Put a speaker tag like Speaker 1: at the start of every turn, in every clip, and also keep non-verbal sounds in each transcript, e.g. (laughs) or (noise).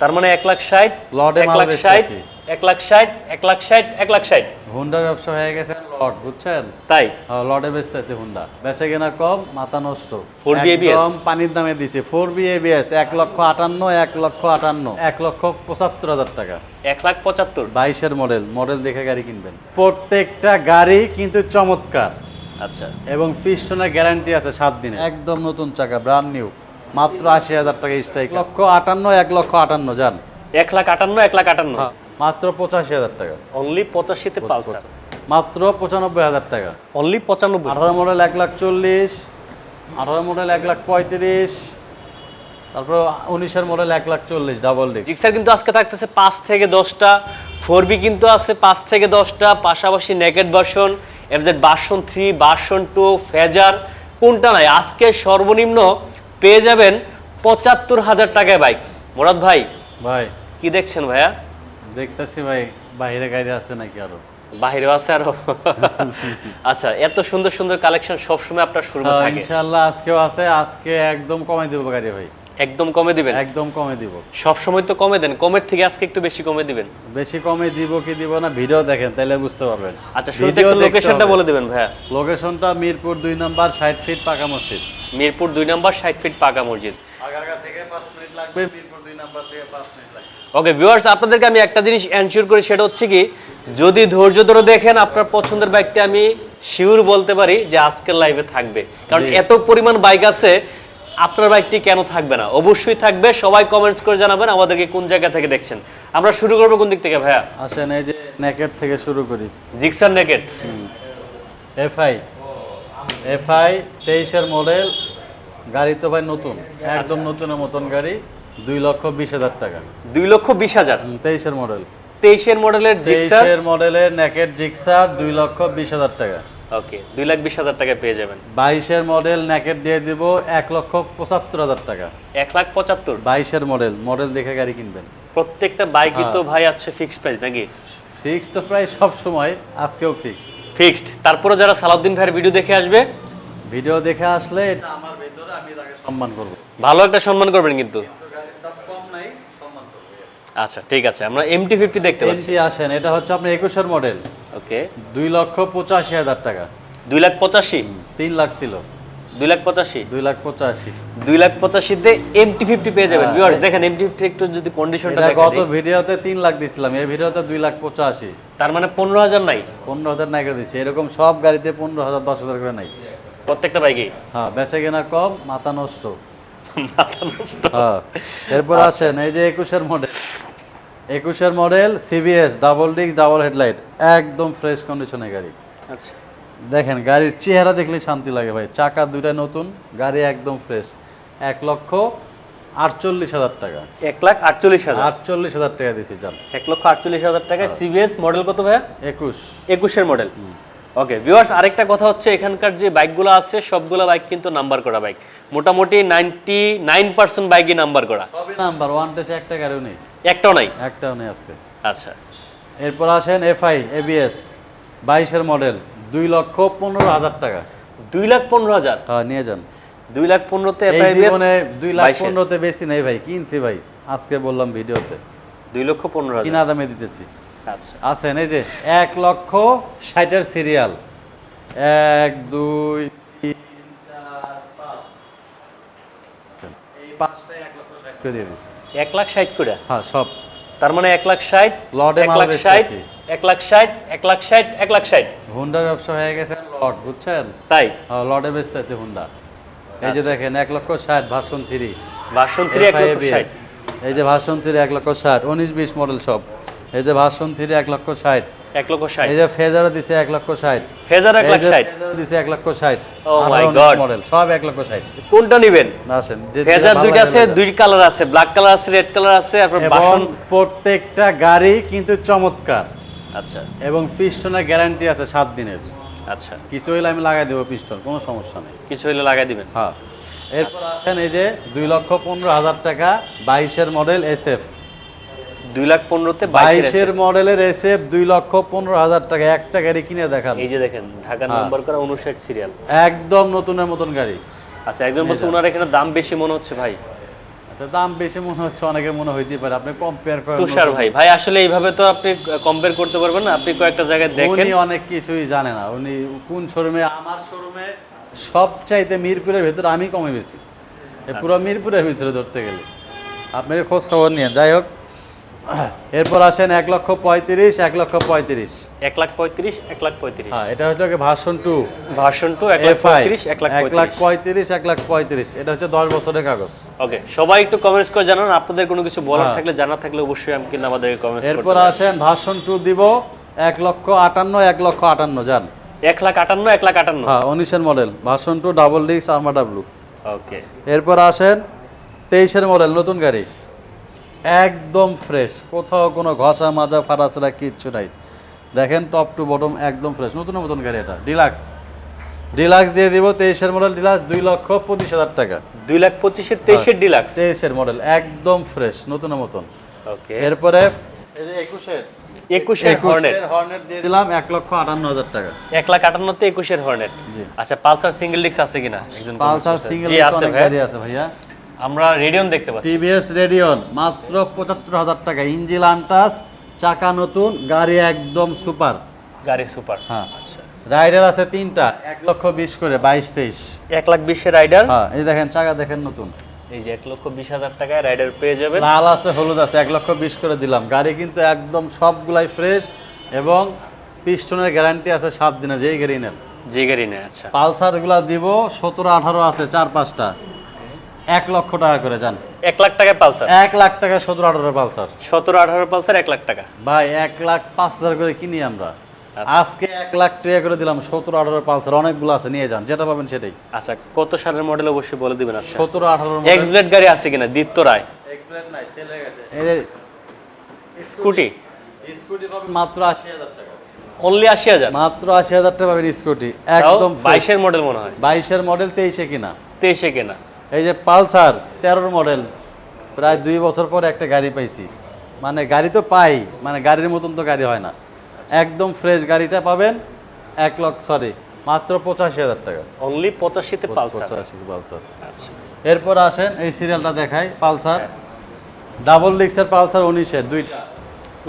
Speaker 1: তার মানে এক লাখ ষাট
Speaker 2: লটে
Speaker 1: এক লাখ ষাট এক লাখ ষাট এক লাখ ষাট এক লাখ ষাট।
Speaker 2: হুন্ডার ব্যবসা হয়ে গেছে লট বুঝছেন?
Speaker 1: তাই?
Speaker 2: হ্যাঁ, লটে বেচতেছে হুন্ডা। বেচে কেনা কম মাথা নষ্ট।
Speaker 1: 4B ABS?
Speaker 2: একদম পানির দামে দিছে। ফোর বি এবিএস এক লক্ষ আটান্ন এক লক্ষ আটান্ন। এক লক্ষ পঁচাত্তর হাজার টাকা।
Speaker 1: এক লাখ পঁচাত্তর।
Speaker 2: বাইশের মডেল মডেল দেখে গাড়ি কিনবেন। প্রত্যেকটা গাড়ি কিন্তু চমৎকার।
Speaker 1: আচ্ছা।
Speaker 2: এবং পিস্টনের গ্যারান্টি আছে সাত দিনে একদম নতুন চাকা ব্রান্ড নিউ মাত্র আশি হাজার টাকা স্ট্রাইক লক্ষ আটান্ন এক লক্ষ আটান্ন যান
Speaker 1: এক লাখ আটান্ন এক লাখ আটান্ন।
Speaker 2: হ্যাঁ, মাত্র পঁচাশি হাজার টাকা।
Speaker 1: অনলি পঁচাশিতে পালসার।
Speaker 2: মাত্র পঁচানব্বই হাজার টাকা।
Speaker 1: অনলি পঁচানব্বই।
Speaker 2: আঠারো মডেল এক লাখ চল্লিশ আঠারো মডেল এক লাখ পঁয়ত্রিশ তারপর উনিশের মডেল এক লাখ চল্লিশ ডাবল ডিস্ক
Speaker 1: জিক্সার কিন্তু আজকে থাকতেছে পাঁচ থেকে দশটা ফোর বি কিন্তু আছে পাঁচ থেকে দশটা পাশাপাশি naked version FZ version three version two Fazer কোনটা নাই? আজকে সর্বনিম্ন পেয়ে যাবেন পঁচাত্তর হাজার টাকায় বাইক মোরাদ ভাই
Speaker 2: ভাই।
Speaker 1: কি দেখছেন ভাইয়া?
Speaker 2: দেখতেছি ভাই বাইরে গাড়ি আছে নাকি আরও?
Speaker 1: বাহিরেও আছে আরও? (laughs) আচ্ছা এত সুন্দর সুন্দর কালেকশন সবসময় আপনার
Speaker 2: হ্যাঁ,
Speaker 1: থাকে।
Speaker 2: ইনশাল্লাহ আজকেও আছে আজকে একদম কমে দিব গাড়ি ভাই।
Speaker 1: একদম কমে দিবেন?
Speaker 2: একদম কমে দিব।
Speaker 1: সব সময় তো কমে দেন কমের থেকে আজকে একটু বেশি কমে দিবেন।
Speaker 2: বেশি কমে দিব কি দিব না ভিডিও দেখেন তাহলে বুঝতে পারবেন।
Speaker 1: আচ্ছা শুরুতে লোকেশনটা বলে দিবেন ভাইয়া।
Speaker 2: লোকেশনটা মিরপুর দুই নম্বর ষাট ফিট পাকা মসজিদ।
Speaker 1: মিরপুর দুই নম্বর ষাট ফিট পাকা মসজিদ।
Speaker 2: আগারগা থেকে পাঁচ মিনিট লাগবে মিরপুর দুই নম্বর থেকে পাঁচ মিনিট লাগবে।
Speaker 1: ওকে ভিউয়ার্স আপনাদেরকে আমি একটা জিনিস এনশিওর করি সেটা হচ্ছে কি যদি ধৈর্য ধরে দেখেন আপনার পছন্দের বাইকটা আমি শিওর বলতে পারি যে আজকের লাইভে থাকবে। কারণ এত পরিমাণ বাইক আছে আপনার বাইকটি কেন থাকবে না? অবশ্যই থাকবে সবাই কমেন্টস করে জানাবেন আমাদেরকে কোন জায়গা থেকে দেখছেন। আমরা শুরু করব কোন দিক থেকে ভাইয়া?
Speaker 2: আসেন এই যে নেকেট থেকে শুরু করি।
Speaker 1: জিক্সার নেকেট
Speaker 2: এফআই এফআই তেইশের মডেল গাড়ি তো ভাই নতুন একদম নতুনের মতন গাড়ি দুই লক্ষ বিশ হাজার টাকা।
Speaker 1: দুই লক্ষ বিশ হাজার?
Speaker 2: তেইশের মডেল।
Speaker 1: তেইশের মডেলের
Speaker 2: তেইশের মডেলের নেকেট জিক্সার দুই লক্ষ বিশ হাজার টাকা।
Speaker 1: ওকে দুই লাখ বিশ হাজার টাকা পেয়ে যাবেন।
Speaker 2: বাইশের মডেল নেকেট দিয়ে দিব এক লক্ষ পঁচাত্তর হাজার টাকা।
Speaker 1: এক লাখ পঁচাত্তর?
Speaker 2: বাইশের মডেল মডেল দেখে গাড়ি কিনবেন।
Speaker 1: প্রত্যেকটা বাইকই
Speaker 2: হ্যাঁ।
Speaker 1: তো ভাই আছে ফিক্সড প্রাইস নাকি?
Speaker 2: ফিক্সড তো প্রায় সব সময় আজকেও ফিক্সড
Speaker 1: ফিক্সড। তারপরে যারা সালাউদ্দিন ভাইয়ের ভিডিও দেখে আসবে
Speaker 2: ভিডিও দেখে আসলে এটা আমার ভেতরে আমি তাকে সম্মান করব।
Speaker 1: ভালো একটা সম্মান করবেন কিন্তু। আচ্ছা ঠিক আছে আমরা এমটি ফিফটি দেখতে পাচ্ছি।
Speaker 2: আসেন এটা হচ্ছে আপনার একুশের মডেল
Speaker 1: ওকে
Speaker 2: দুই লক্ষ পঁচাশি হাজার টাকা।
Speaker 1: দুই লাখ পঁচাশি?
Speaker 2: তিন লাখ ছিল।
Speaker 1: দুই লাখ পঁচাশি।
Speaker 2: দুই লাখ পঁচাশি।
Speaker 1: দুই লাখ পঁচাশিতে এমটি ফিফটি পেয়ে যাবেন
Speaker 2: হ্যাঁ।
Speaker 1: ভিউয়ার্স দেখেন এমটি ফিফটি একটু যদি কন্ডিশনটা দেখেন
Speaker 2: গত ভিডিওতে তিন লাখ দিছিলাম এই ভিডিওতে দুই লাখ পঁচাশি।
Speaker 1: তার মানে পনেরো হাজার নাই।
Speaker 2: পনেরো হাজার নাইকা দিচ্ছি এরকম সব গাড়িতে পনেরো হাজার দশ হাজার করে নাই।
Speaker 1: প্রত্যেকটা বাইকে
Speaker 2: হ্যাঁ বেচে কেনা কম মাথা নষ্ট।
Speaker 1: মাথা নষ্ট।
Speaker 2: হ্যাঁ এরপর আসেন এই যে একুশের মডেল একুশের model CBS double disc double headlight একদম ফ্রেশ কন্ডিশনের গাড়ি।
Speaker 1: আচ্ছা।
Speaker 2: দেখেন গাড়ির চেহারা দেখলে শান্তি লাগে ভাই। চাকা দুইটা নতুন গাড়ি একদম ফ্রেশ এক লক্ষ আটচল্লিশ হাজার টাকা।
Speaker 1: এক লাখ আটচল্লিশ হাজার।
Speaker 2: আটচল্লিশ হাজার টাকা দিছি যান।
Speaker 1: এক লক্ষ আটচল্লিশ হাজার টাকায় সিবিএস মডেল কত ভাইয়া?
Speaker 2: একুশ।
Speaker 1: একুশের মডেল ওকে ভিউয়ার্স আরেকটা কথা হচ্ছে এখানকার যে বাইকগুলো আছে সবগুলো বাইক কিন্তু নাম্বার করা বাইক মোটামুটি নাইনটি নাইন পার্সেন্ট বাইকই নাম্বার করা।
Speaker 2: সবই নাম্বার ওয়ান টেসে একটা গাড়িও নেই।
Speaker 1: একটাও নাই?
Speaker 2: একটাও নেই আজকে।
Speaker 1: আচ্ছা।
Speaker 2: এরপর আসেন এফআই এবিএস বাইশের মডেল দুই লক্ষ পনেরো হাজার টাকা।
Speaker 1: দুই লাখ পনেরো হাজার?
Speaker 2: হ্যাঁ নিয়ে যান।
Speaker 1: দুই লাখ পনেরোতে
Speaker 2: জীবনে দুই লাখ পনেরোতে বেশি নেই ভাই কিনছি ভাই? আজকে বললাম ভিডিওতে।
Speaker 1: দুই লক্ষ পনেরো
Speaker 2: কিনা দামে দিতেছি।
Speaker 1: আচ্ছা।
Speaker 2: আছেন এই যে এক লক্ষ ষাটের সিরিয়াল এক দুই তিন চার পাঁচ। এই পাঁচটাই এক লক্ষ ষাট করে দিয়ে দিচ্ছি।
Speaker 1: এক লাখ ষাট করে?
Speaker 2: হ্যাঁ সব।
Speaker 1: তার মানে এক লাখ ষাট
Speaker 2: লটে
Speaker 1: এক লাখ ষাট এক লাখ ষাট এক লাখ ষাট এক লাখ ষাট।
Speaker 2: হুন্ডার ব্যবসা হয়ে গেছে লট বুঝছেন?
Speaker 1: তাই?
Speaker 2: লটে লটে বেচতেছে হুন্ডা। এই যে দেখেন এক লক্ষ ষাট ভাষণ থ্রি।
Speaker 1: ভাষণ থ্রি এক লক্ষ ষাট।
Speaker 2: এই যে ভাষণ থ্রি এক লক্ষ ষাট উনিশ বিশ মডেল সব এই যে ভাষণ থ্রি এক লক্ষ ষাট।
Speaker 1: এক লক্ষ ষাট।
Speaker 2: এই যে ফেজারও দিছে এক লক্ষ ষাট।
Speaker 1: ফেজার এক লাখ ষাট।
Speaker 2: দিছে এক লক্ষ ষাট।
Speaker 1: Oh my God.
Speaker 2: মডেল সব এক লক্ষ ষাট।
Speaker 1: কোনটা নিবেন?
Speaker 2: আসেন
Speaker 1: ফেজার দুইটা আছে দুই কালার আছে ব্ল্যাক কালার আছে রেড কালার আছে
Speaker 2: এবং
Speaker 1: বাসন।
Speaker 2: প্রত্যেকটা গাড়ি কিন্তু চমৎকার।
Speaker 1: আচ্ছা।
Speaker 2: এবং পিস্টনের গ্যারান্টি আছে সাত দিনের।
Speaker 1: আচ্ছা।
Speaker 2: কিছু হইলে আমি লাগাই দেবো পিস্টন কোনো সমস্যা নেই।
Speaker 1: কিছু হইলে লাগাই দিবেন?
Speaker 2: হ্যাঁ। এরপর আসেন এই যে দুই লক্ষ পনেরো হাজার টাকা বাইশের মডেল এস এফ
Speaker 1: দুই লাখ পনেরোতে বাইশের
Speaker 2: মডেলের এস এফ দুই লক্ষ পনেরো হাজার টাকা একটা গাড়ি কিনে দেখান।
Speaker 1: এই যে দেখেন ঢাকা
Speaker 2: হ্যাঁ।
Speaker 1: নাম্বার করা উনষাট সিরিয়াল
Speaker 2: একদম নতুনের মতন গাড়ি।
Speaker 1: আচ্ছা একজন বলছে ওনার এখানে দাম বেশি মনে হচ্ছে ভাই।
Speaker 2: তো দাম বেশি মনে হচ্ছে অনেকের মনে হইতে পারে। আপনি কম্পেয়ার করেন
Speaker 1: তুষার ভাই ভাই আসলে এইভাবে তো আপনি কম্পেয়ার করতে পারবেন না। আপনি কয়েকটা জায়গায় দেখেন।
Speaker 2: উনি অনেক কিছুই জানে না। উনি কোন শোরুমে আমার শোরুমে সবচাইতে মিরপুরের ভেতরে আমি কমে বেশি। পুরো মিরপুরের ভিতরে ধরতে গেলে। আপনি খোঁজ খবর নিয়ে যাই হোক এরপর আসেন এক লক্ষ পঁয়ত্রিশ এক লক্ষ পঁয়ত্রিশ।
Speaker 1: এক লাখ পঁয়ত্রিশ এক লাখ পঁয়ত্রিশ।
Speaker 2: হ্যাঁ এটা হচ্ছে ভার্সন টু।
Speaker 1: ভার্সন টু এক লাখ পঁয়ত্রিশ এক লাখ
Speaker 2: এক লাখ
Speaker 1: পঁয়ত্রিশ।
Speaker 2: এক লাখ পঁয়ত্রিশ। এটা হচ্ছে দশ বছরের কাগজ।
Speaker 1: ওকে সবাই একটু কমেন্টস করে জানান আপনাদের কোনো কিছু বলার
Speaker 2: হ্যাঁ।
Speaker 1: থাকলে জানা থাকলে অবশ্যই আমি কিন্তু আমাদেরকে কমেন্টস
Speaker 2: এরপর আসেন ভার্সন টু দিব এক লক্ষ আটান্ন এক লক্ষ আটান্ন যান।
Speaker 1: এক লাখ আটান্ন এক লাখ আটান্ন।
Speaker 2: হ্যাঁ উনিশের মডেল ভার্সন টু ডাবল ডিক্স আর্মা ডাব্লু
Speaker 1: ওকে।
Speaker 2: এরপর আসেন তেইশের মডেল নতুন গাড়ি। একদম ফ্রেশ কোথাও কোনো ঘষা মাজা ফারাসরা কিচ্ছু নাই। দেখেন টপ টু বটম একদম ফ্রেশ নতুন নতুন গাড়ি এটা। ডিলাক্স ডিলাক্স দিয়ে দিব তেইশের মডেল ডিলাক্স দুই লক্ষ পঁচিশ হাজার টাকা।
Speaker 1: দুই লাখ পঁচিশের তেইশের ডিলাক্স
Speaker 2: তেইশের মডেল একদম ফ্রেশ নতুন মতন
Speaker 1: ওকে
Speaker 2: এরপরে একুশের।
Speaker 1: একুশের হর্নেট
Speaker 2: হর্নেট দিয়ে দিলাম এক লক্ষ আটান্ন হাজার টাকা।
Speaker 1: এক লাখ আটান্নতে একুশের হর্নেট আচ্ছা পালসার সিঙ্গেল ডিস্ক আছে কিনা? একজন
Speaker 2: পালসার সিঙ্গেল আছে ভাইয়া।
Speaker 1: আমরা রেডিয়ন দেখতে পাচ্ছি।
Speaker 2: টিভিএস রেডিয়ন মাত্র পঁচাত্তর হাজার টাকা। ইঞ্জিল আনটাস চাকা নতুন গাড়ি একদম সুপার।
Speaker 1: গাড়ি সুপার।
Speaker 2: হ্যাঁ। রাইডার আছে তিনটা এক লক্ষ বিশ করে বাইশ তেইশ।
Speaker 1: এক লাখ বিশের রাইডার?
Speaker 2: হ্যাঁ এই দেখেন চাকা দেখেন নতুন।
Speaker 1: এই যে এক লক্ষ বিশ হাজার টাকায় রাইডার পেয়ে যাবেন।
Speaker 2: লাল আছে হলুদ আছে এক লক্ষ বিশ করে দিলাম। গাড়ি কিন্তু একদম সবগুলাই ফ্রেশ এবং পিস্টনের গ্যারান্টি আছে সাত দিনের যেই গাড়ি নেন।
Speaker 1: যে গাড়ি নেয় আচ্ছা।
Speaker 2: পালসারগুলা দিব সতেরো আঠারো আছে চার পাঁচটা। এক লক্ষ টাকা করে যান
Speaker 1: এক লাখ টাকায় পালসার?
Speaker 2: এক লাখ টাকা সতেরো আঠারো পালসার।
Speaker 1: সতেরো আঠারো পালসার এক লাখ টাকা।
Speaker 2: ভাই এক লাখ পাঁচ হাজার করে কিনি আমরা।
Speaker 1: আচ্ছা।
Speaker 2: আজকে এক লাখ টাকা করে দিলাম সতেরো আঠারো পালসার অনেকগুলো আছে নিয়ে যান যেটা পাবেন সেটাই।
Speaker 1: আচ্ছা কত সালের মডেল অবশ্যই বলে দিবেন আচ্ছা
Speaker 2: সতেরো আঠারো
Speaker 1: এক্স ব্লেড গাড়ি আছে কিনা? দীপ্ত রায়। স্কুটি?
Speaker 2: স্কুটি পাবেন মাত্র আশি হাজার টাকা।
Speaker 1: অনলি আশি হাজার?
Speaker 2: মাত্র আশি হাজার টাকা পাবেন স্কুটি।
Speaker 1: একদম বাইশের মডেল মনে হয়।
Speaker 2: বাইশের মডেল তেইশে কিনা।
Speaker 1: তেইশে কেনা।
Speaker 2: এই যে পালসার তেরোর মডেল প্রায় দুই বছর পর একটা গাড়ি পাইছি। মানে গাড়ি তো পাই মানে গাড়ির মতন তো গাড়ি হয় না। একদম ফ্রেশ গাড়িটা পাবেন এক লক্ষ সরি মাত্র পঁচাশি হাজার টাকা।
Speaker 1: অনলি পঁচাশিতে পালসার?
Speaker 2: পঁচাশি পালসার।
Speaker 1: আচ্ছা।
Speaker 2: এরপর আসেন এই সিরিয়ালটা দেখাই পালসার। ডাবল ডিক্সের পালসার উনিশের দুইটা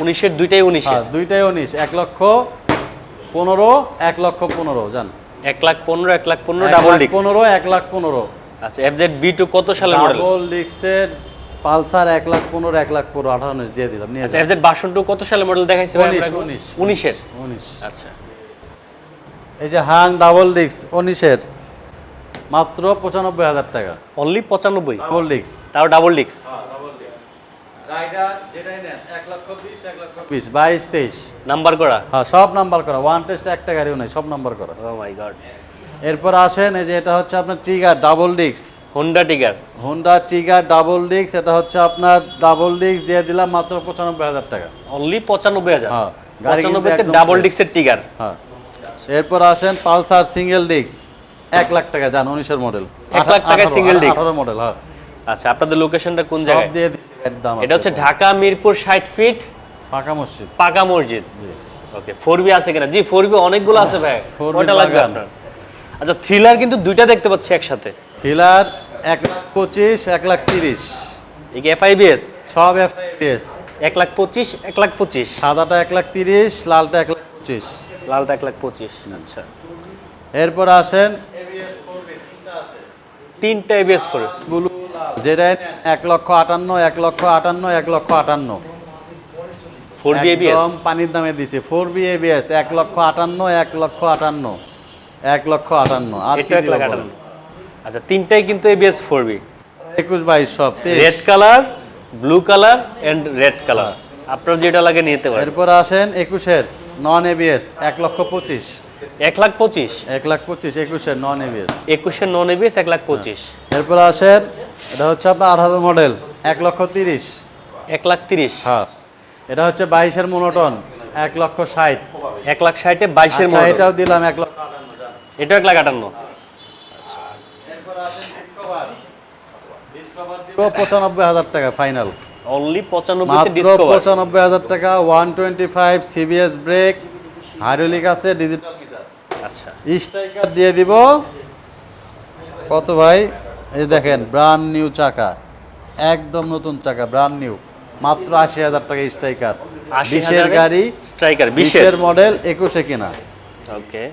Speaker 1: উনিশের দুইটাই উনিশের
Speaker 2: হ্যাঁ দুইটাই উনিশ এক লক্ষ পনেরো এক লক্ষ পনেরো জান।
Speaker 1: এক লাখ পনেরো এক লাখ পনেরো ডাবল
Speaker 2: পনেরো এক লাখ পনেরো।
Speaker 1: আচ্ছা এফজেড বি টু কত সালের মডেল
Speaker 2: ডাবল ডিক্সের পালসার এক লাখ পনেরো এক লাখ পনেরো আঠারো দিয়ে দিলাম নিয়ে
Speaker 1: আচ্ছা। এফজেড বাসন টু কত সালের মডেল দেখাইছে
Speaker 2: উনিশ।
Speaker 1: উনিশের?
Speaker 2: উনিশ।
Speaker 1: আচ্ছা।
Speaker 2: এই যে হাং ডাবল ডিক্স উনিশের মাত্র পঁচানব্বই হাজার টাকা।
Speaker 1: অনলি পঁচানব্বই?
Speaker 2: ডাবল ডিক্স
Speaker 1: তাও ডাবল ডিস্ক
Speaker 2: বিশ বাইশ তেইশ।
Speaker 1: নাম্বার করা?
Speaker 2: হ্যাঁ সব নাম্বার করা। ওয়ান টেস্ট একটা গাড়িও নেই সব নাম্বার করা।
Speaker 1: ও মাই গড
Speaker 2: এরপর আসেন এই যে এটা হচ্ছে আপনার trigger double discs
Speaker 1: Honda trigger
Speaker 2: Honda trigger double discs এটা হচ্ছে আপনার ডাবল ডিক্স দিয়ে দিলাম মাত্র পঁচানব্বই হাজার টাকা।
Speaker 1: অনলি পঁচানব্বই হাজার।
Speaker 2: হ্যাঁ,
Speaker 1: পঁচানব্বইতে ডাবল। ডিস্কের টিগার
Speaker 2: হ্যাঁ। এরপর আসেন পালসার সিঙ্গেল ডিক্স এক লাখ টাকা যান উনিশের মডেল
Speaker 1: এক লাখ single disc?
Speaker 2: আঠারো মডেল হ্যাঁ।
Speaker 1: আচ্ছা আপনাদের লোকেশনটা কোন জায়গায়?
Speaker 2: দিয়ে দাম
Speaker 1: এটা হচ্ছে ঢাকা মিরপুর ষাট ফিট
Speaker 2: পাকা মসজিদ।
Speaker 1: পাকা মসজিদ। ওকে ফোর বি আছে কিনা? জি ফোর বি অনেকগুলো আছে ভাই।
Speaker 2: 4B
Speaker 1: কয়টা লাগবে আপনার? আচ্ছা থ্রিলার কিন্তু দুইটা দেখতে পাচ্ছি একসাথে।
Speaker 2: থ্রিলার এক লাখ পঁচিশ এক লাখ তিরিশ।
Speaker 1: এই এফআইবিএস
Speaker 2: সব এফআইবিএস
Speaker 1: এক লাখ পঁচিশ এক লাখ পঁচিশ।
Speaker 2: সাদাটা এক লাখ তিরিশ লালটা এক লাখ পঁচিশ।
Speaker 1: লালটা এক লাখ পঁচিশ। আচ্ছা।
Speaker 2: এরপর আসেন
Speaker 1: তিনটা এবিএস ফোর
Speaker 2: ব্লু যেটা এক লক্ষ আটান্ন এক লক্ষ আটান্ন এক লক্ষ আটান্ন।
Speaker 1: ফোর বি এবিএস
Speaker 2: পানির দামে দিছে ফোর বি এবিএস এক লক্ষ আটান্ন এক লক্ষ আটান্ন। এক লক্ষ আটান্ন। আর কি
Speaker 1: এক লাখ? আটান্ন। আচ্ছা তিনটাই কিন্তু এবিএস ফোর বি
Speaker 2: একুশ বাইশ সব
Speaker 1: red colour blue colour and red colour আপনার যেটা লাগে নিতে পারেন।
Speaker 2: এরপর আসেন একুশের নন এবিএস এক লক্ষ পঁচিশ।
Speaker 1: এক লাখ পঁচিশ?
Speaker 2: এক লাখ পঁচিশ একুশের নন এবিএস
Speaker 1: একুশের নন এবিএস এক লাখ পঁচিশ।
Speaker 2: এরপর আসেন এটা হচ্ছে আপনার আঠারো মডেল এক লক্ষ তিরিশ।
Speaker 1: এক লাখ তিরিশ।
Speaker 2: হ্যাঁ। এটা হচ্ছে বাইশের মনোটন এক লক্ষ ষাট।
Speaker 1: এক লাখ ষাটে বাইশের
Speaker 2: আচ্ছা, এটাও দিলাম এক লক্ষ
Speaker 1: এটা এক লাখ আটান্ন
Speaker 2: পঁচানব্বই হাজার টাকা ফাইনাল
Speaker 1: অনলি
Speaker 2: পঁচানব্বই হাজার টাকা one twenty five CBS brake hydraulic আছে ডিজিটাল মিটার
Speaker 1: আচ্ছা।
Speaker 2: স্ট্রাইকার দিয়ে দিব। কত ভাই? এই দেখেন ব্রান্ড নিউ চাকা। একদম নতুন চাকা ব্রান্ড নিউ মাত্র আশি হাজার টাকা স্ট্রাইকার বিশের গাড়ি
Speaker 1: স্ট্রাইকার
Speaker 2: বিশের।
Speaker 1: বিশের
Speaker 2: মডেল একুশে কিনা।
Speaker 1: ওকে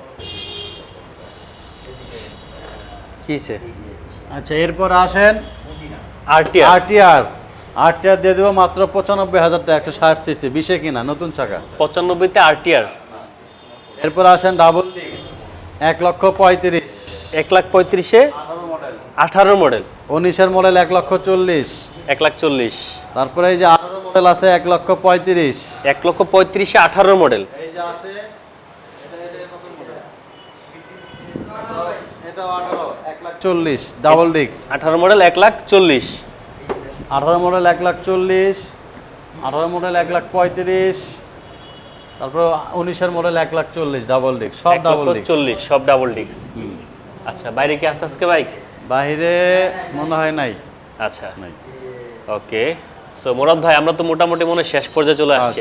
Speaker 1: কিসে?
Speaker 2: আচ্ছা এরপর আসেন
Speaker 1: আরটিআর।
Speaker 2: আরটিআর। আরটিআর দিয়ে দেবো মাত্র পঁচানব্বই হাজার টাকা একশো ষাট সিসি বিশে কিনা নতুন চাকা।
Speaker 1: 95 তে আরটিআর।
Speaker 2: এরপর আসেন ডাবল ডিক্স এক লক্ষ পঁয়ত্রিশ।
Speaker 1: এক লাখ পঁয়ত্রিশে? আঠারো মডেল।
Speaker 2: উনিশের মডেল এক লক্ষ চল্লিশ।
Speaker 1: এক লাখ চল্লিশ।
Speaker 2: তারপরে এই যে আঠারো মডেল আছে এক লক্ষ পঁয়ত্রিশ।
Speaker 1: এক লক্ষ পঁয়ত্রিশে আঠারো মডেল।
Speaker 2: এই যে আছে এটাও আঠারো এক লাখ চল্লিশ ডাবল ডিক্স
Speaker 1: আঠারো মডেল এক লাখ চল্লিশ।
Speaker 2: আঠারো মডেল এক লাখ চল্লিশ আঠারো মডেল এক লাখ পঁয়ত্রিশ তারপর উনিশের মডেল এক লাখ চল্লিশ ডাবল ডিক্স সব ডাবল
Speaker 1: চল্লিশ সব ডাবল ডিস্ক আচ্ছা বাইরে কি আছে আজকে বাইক?
Speaker 2: বাইরে মনে হয় নাই।
Speaker 1: আচ্ছা।
Speaker 2: নাই।
Speaker 1: ওকে। সো মোরাদ ভাই আমরা তো মোটামুটি মনে শেষ পর্যায়ে চলে
Speaker 2: হ্যাঁ,
Speaker 1: আসছি।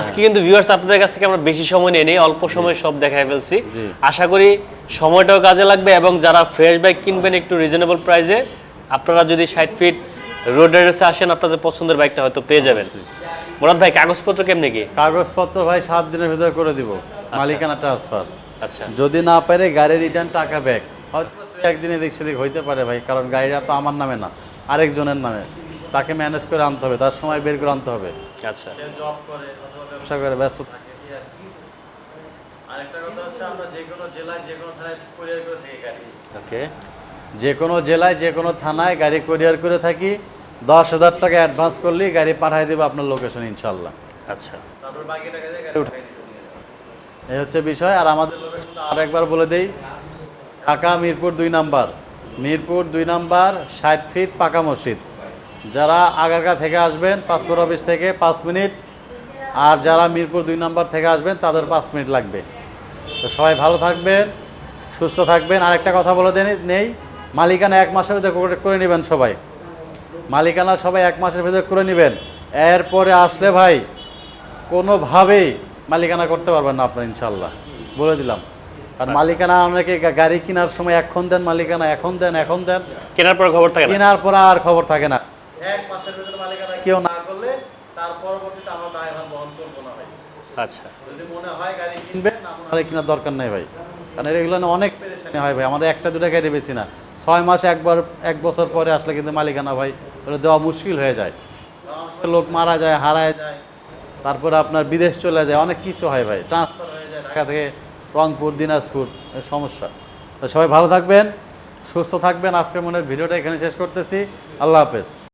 Speaker 1: আজকে কিন্তু ভিউয়ার্স আপনাদের কাছ থেকে আমরা বেশি সময় নিয়ে নেই অল্প সময়ে সব ফেলছি। আশা করি সময়টাও কাজে লাগবে এবং যারা ফ্রেশ বাইক কিনবেন একটু রিজনেবল প্রাইসে আপনারা যদি ষাট ফিট রোড অ্যাড্রেসে আসেন আপনাদের পছন্দের বাইকটা হয়তো পেয়ে যাবেন। মোরাদ ভাই কাগজপত্র কেমনে কি?
Speaker 2: কাগজপত্র ভাই সাত দিনের ভিতরে করে দিব। মালিকানা ট্রান্সফার
Speaker 1: আচ্ছা।
Speaker 2: যদি না পারে গাড়ি রিটার্ন টাকা ব্যাক হয়তো একদিনে দিক সেদিক হইতে পারে ভাই কারণ গাড়িটা তো আমার নামে না আরেকজনের নামে। তাকে ম্যানেজ করে আনতে হবে তার সময় বের করে আনতে হবে।
Speaker 1: আচ্ছা।
Speaker 2: জব করে ব্যবসা করে ব্যস্ত থাকে এই আর কি। আরেকটা কথা হচ্ছে আমরা যে কোনো জেলায় যে কোনো থানায় কুরিয়ার করে থাকি গাড়ি।
Speaker 1: ওকে।
Speaker 2: যে কোনো জেলায় যে কোনো থানায় গাড়ি কুরিয়ার করে থাকি দশ হাজার টাকা অ্যাডভান্স করলেই গাড়ি পাঠিয়ে দেবো আপনার লোকেশন ইনশাল্লাহ
Speaker 1: আচ্ছা।
Speaker 2: তারপর বাকি টাকা দিয়ে গাড়ি উঠাই এই হচ্ছে বিষয় আর আমাদের লোকেশনটা আর একবার বলে দেই। ঢাকা মিরপুর দুই নাম্বার। মিরপুর দুই নাম্বার ষাট ফিট পাকা মসজিদ। যারা আগারগা থেকে আসবেন পাসপোর্ট অফিস থেকে পাঁচ মিনিট আর যারা মিরপুর দুই নাম্বার থেকে আসবেন তাদের পাঁচ মিনিট লাগবে। তো সবাই ভালো থাকবেন সুস্থ থাকবেন। আরেকটা কথা বলে দেন নেই মালিকানা এক মাসের ভিতরে করে- করে নেবেন সবাই। মালিকানা সবাই এক মাসের ভিতরে করে নেবেন। এরপরে আসলে ভাই কোনোভাবেই মালিকানা করতে পারবেন না আপনার ইনশাল্লাহ বলে দিলাম। আর মালিকানা অনেকে গাড়ি কেনার সময় এখন দেন মালিকানা এখন দেন এখন দেন।
Speaker 1: কেনার পর খবর থাকে
Speaker 2: কেনার পর আর খবর থাকে না। এক মাসের ভিতরে মালিকানা কেউ না করলে তার পরবর্তীতে আমরা দায়ভার বহন করব না ভাই।
Speaker 1: আচ্ছা।
Speaker 2: যদি মনে হয় গাড়ি কিনবেন না মনে কেনার দরকার নেই ভাই। কারণ এগুলো অনেক পেরেশানি হয় ভাই। আমাদের একটা দুটা গাড়ি বেশি না। ছয় মাস একবার এক বছর পরে আসলে কিন্তু মালিকানা ভাই ওটা দেওয়া মুশকিল হয়ে যায়। লোক মারা যায় হারায় যায়। তারপরে আপনার বিদেশ চলে যায়। অনেক কিছু হয় ভাই। ট্রান্সফার হয়ে যায় ঢাকা থেকে রংপুর দিনাজপুর সমস্যা। তো সবাই ভালো থাকবেন সুস্থ থাকবেন। আজকে মনে হয় ভিডিওটা এখানে শেষ করতেছি। আল্লাহ হাফেজ।